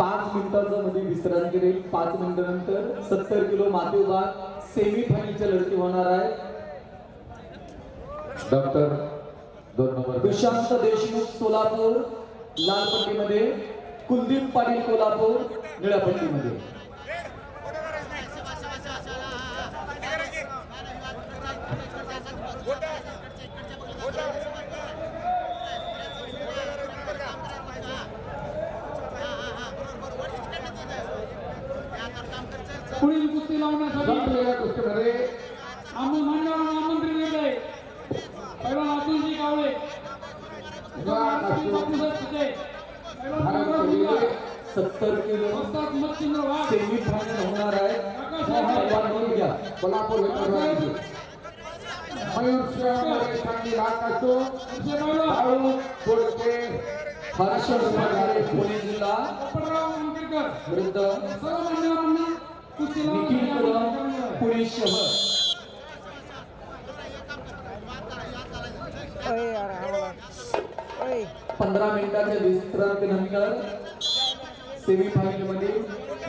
पाच मिनिटाचा मध्ये विश्रांती पाच मिनिटानंतर सत्तर किलो माती विभाग सेमी फायनलच्या लढती होणार आहे. डॉक्टर दोन नंबर दुशांत देशमुख सोलापूर. लाल पट्टीमध्ये कुलदीप पाटील कोल्हापूर. निळ्या पट्टीमध्ये पुढील कुस्ती लावण्यासाठी संपलेल्या कुस्तीमध्ये. आम्ही मंडळानं आमंत्रित केलंय. पहिला अतुलजी कावळे. सत्तर किलो. वस्ताद मच्छिंद्र वाघ. सेमी फायनल होणार आहे. कोल्हापूर पुणे जिल्हा. विरुद्ध निखिल कदम पुणे शहर पंधरा मिनिटाच्या विश्रांतीनंतर सेमीफायनलमध्ये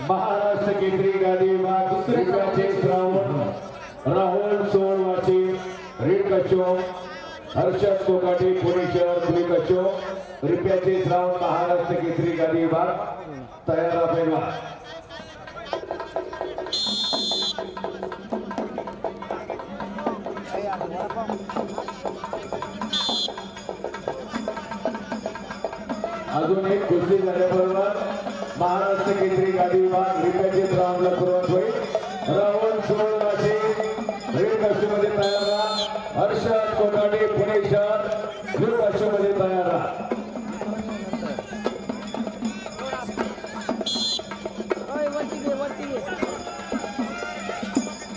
महाराष्ट्र केसरी गादी विभाग दुसऱ्याचे श्रावण. राहुल सोळवाची रेड कशो हर्षद कोकाटे पुणे शहर पुणे कचो रुपयाचे श्रावण महाराष्ट्र केसरी गादी विभाग तयार अजून एक कुस्ती झाल्याबरोबर महाराष्ट्र केसरी गादी विभाग रुपयाचे श्रावणला सुरुवात होईल. राहुल सोळवाची रेड कशोमध्ये तयार राहा. हर्षद कोठाडे पुणे शहर ब्लू कशोमध्ये तयार राहा.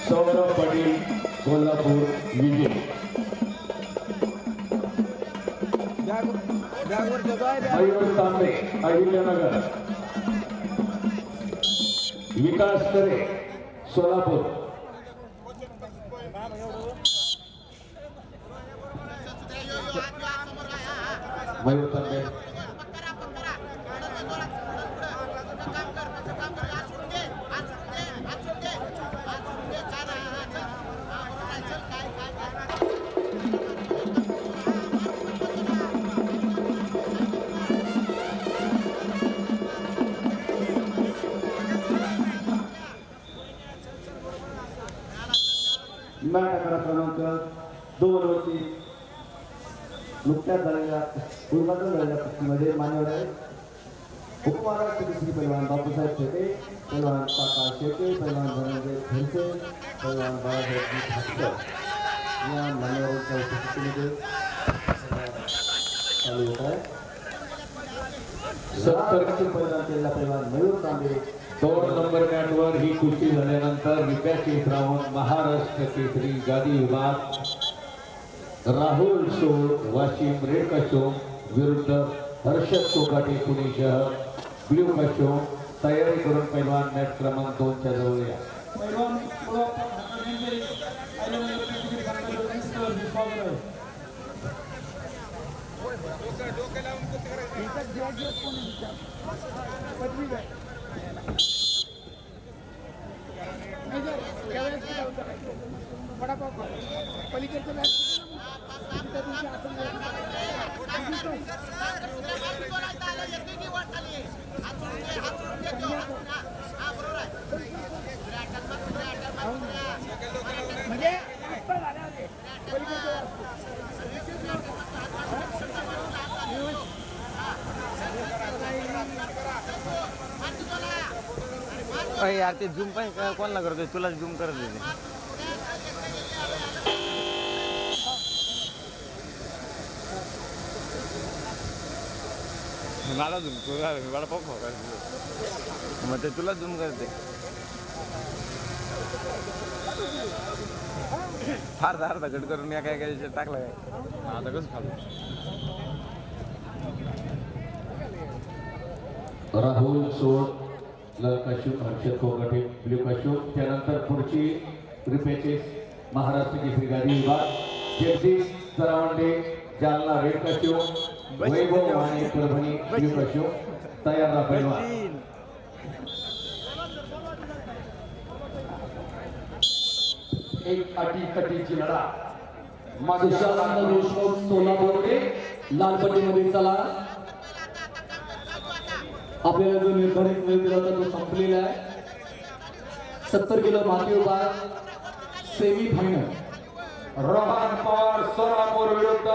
सौरभ पाटील कोल्हापूर विजय मयूर तांबे अहिल्यानगर. विकास करे सोलापूर. मयूर तांबे. दोन वरती नुकत्याच झालेल्या उद्घाटन झालेल्या कुस्तीमध्ये मान्यवर आहे उपमहाराष्ट्र केसरी पैलवान बापूसाहेब शेटे पैलवान काका शेटे पैलवान धनंजय खडसे पैलवान बाळासाहेब ठाकरे या मान्यवरांच्या उपस्थितीमध्ये चालू होत आहे. सत्तर पैलवान केलेला पैलवान मयूर तांबे दोन नंबर मॅटवर ही कुस्ती झाल्यानंतर रुपयाचे श्रावण महाराष्ट्र केसरी गादी विभाग राहुल सोळ वाशिम रेड कशो विरुद्ध हर्षद कोकाटे पुणे शहर ब्ल्यू कशो तयारी करून पैलवान मॅच क्रमांक दोनच्या जवळ या. पलीकडचं कोल्हापूर ठाकरे यांचे आयल्यानगर केसरी संघाचे कुस्तीवर स्वागत आहे अरे यार ते झूम पण क- कोणाला करतोय? तुला झूम करत होते. मला झूम करू मला पप्पा मग ते तुला झूम करते. फार धार कट करून या काय काय टाकलं काय? आता कसं खातो राहुल सोळ ल कश्यप हर्षद कोगटे ब्ल्यू कश्यप. त्यानंतर पुढची रिपेचेस महाराष्ट्र केसरी गादी विभाग. जगदीश सरावंडे जालना रेड कश्यप वैभव आणि परभणी ब्ल्यू कश्यप. तयार पैलवान. एक अटी कटीची लढा माधुशाला सोलापूर लालपट्टीमध्ये चला. आपल्याला जो निर्धारित वेळ दिला होता तो संपलेला आहे. सत्तर किलो माती विभाग सेमी फायनल रोहन पवार सोलापूर विरुद्ध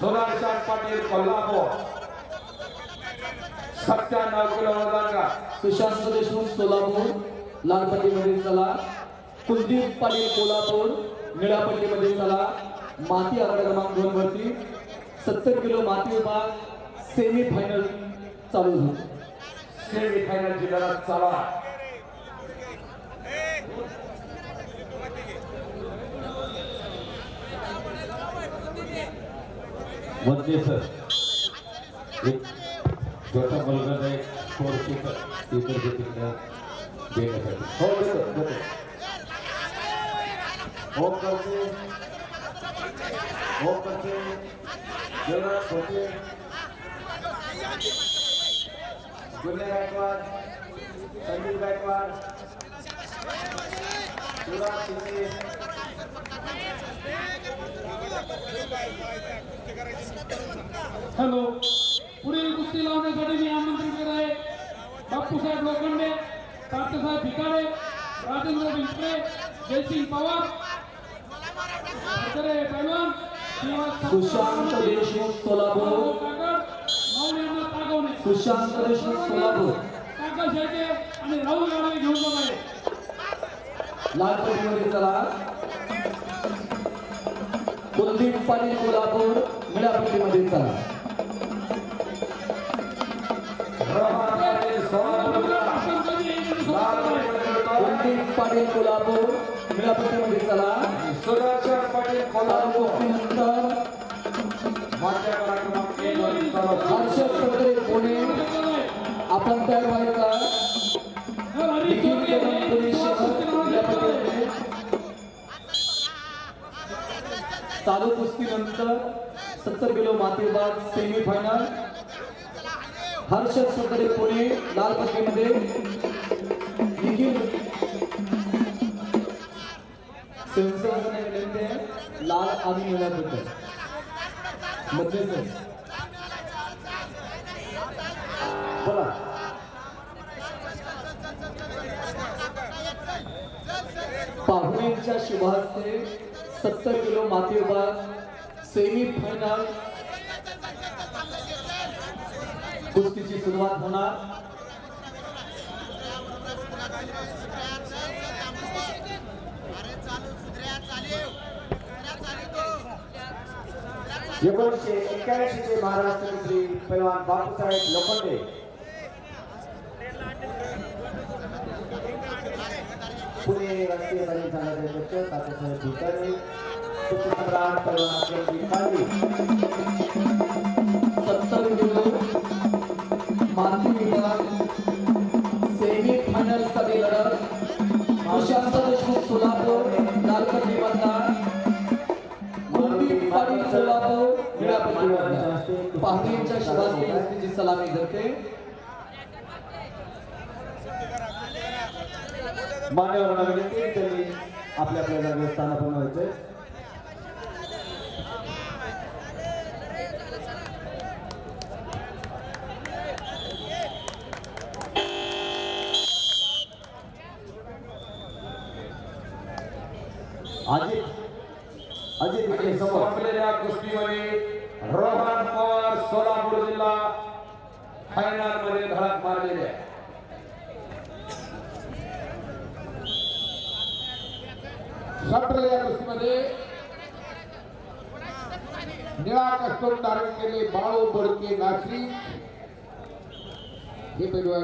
सोनाशान पाटील कोल्हापूर. सत्त्याण्णव किलो वजनगा. सुशांत देशमुख सोलापूर. लाल पट्टीमध्ये चला. कुलदीप पाटील कोल्हापूर. निळ्या पट्टीमध्ये चला. माती आघाडी क्रमांक दोन वरती. सत्तर किलो माती विभाग सेमी फायनल चालू झाली. सेमी लढत चालू. आहे वंदे सर एक छोटा मुलगा नाही थोडसे इतर देण्यासाठी हो देतो देतो हो करते हो करते गुन्हे गायकवाड संदीप गायकवाड शिवराज शिंदे हॅलो. पुढील कुस्ती लावण्यासाठी मी आमंत्रित करत आहे. बापूसाहेब लोखंडे तात्यासाहेब भिकाडे राजेंद्र बिंद्रे जयसिंग पवार पैलवान सुशांत देशमुख सोलापूर. सुशांत देशमुख सोलापूर. आणि राहुल गाडवे घेऊन लाल पट्टीमध्ये चला. कुलदीप पाटील कोल्हापूर निळ्या पट्टीमध्ये चला कुलदीप पाटील कोल्हापूर चला. पाटील चालू कुस्तीनंतर सत्तर किलो माती विभाग सेमी फायनल हर्षद सकडे पुणे लाल पट्टीमध्ये लाल आणि पट्टी मध्ये पाहुण्यांच्या शुभास्ते सत्तर किलो माती विभाग सेमी फायनल. कुस्तीची सुरुवात होणार. एकोणीसशे एक्क्याऐंशी चे महाराष्ट्र केसरी पैलवान बापूसाहेब लोखंडे. पुणे राष्ट्रीय तालीम संघाचे अध्यक्ष तात्यासाहेब सत्तर किलो माती विभाग सेमी फायनलसाठी लढत प्रशांत देशमुख सोलापूर लालपट्टी मतदार कुलदीप पाटील सोलापूर निळापट्टी पाहुण्यांच्या सलामी करते मान्यवर विनंती त्यांनी आपल्या आपल्या जागेवर स्थानापन्न व्हायचंय. अजित अजित म्हणजे संपलेल्या कुस्तीमध्ये रोहन पवार सोलापूर जिल्हा फायनलमध्ये धडक मारलेले आहे. संपलेल्या कुस्तीमध्ये निळा कस्तूर धारण केले बाळू बडके नाशिक. हे पैलवान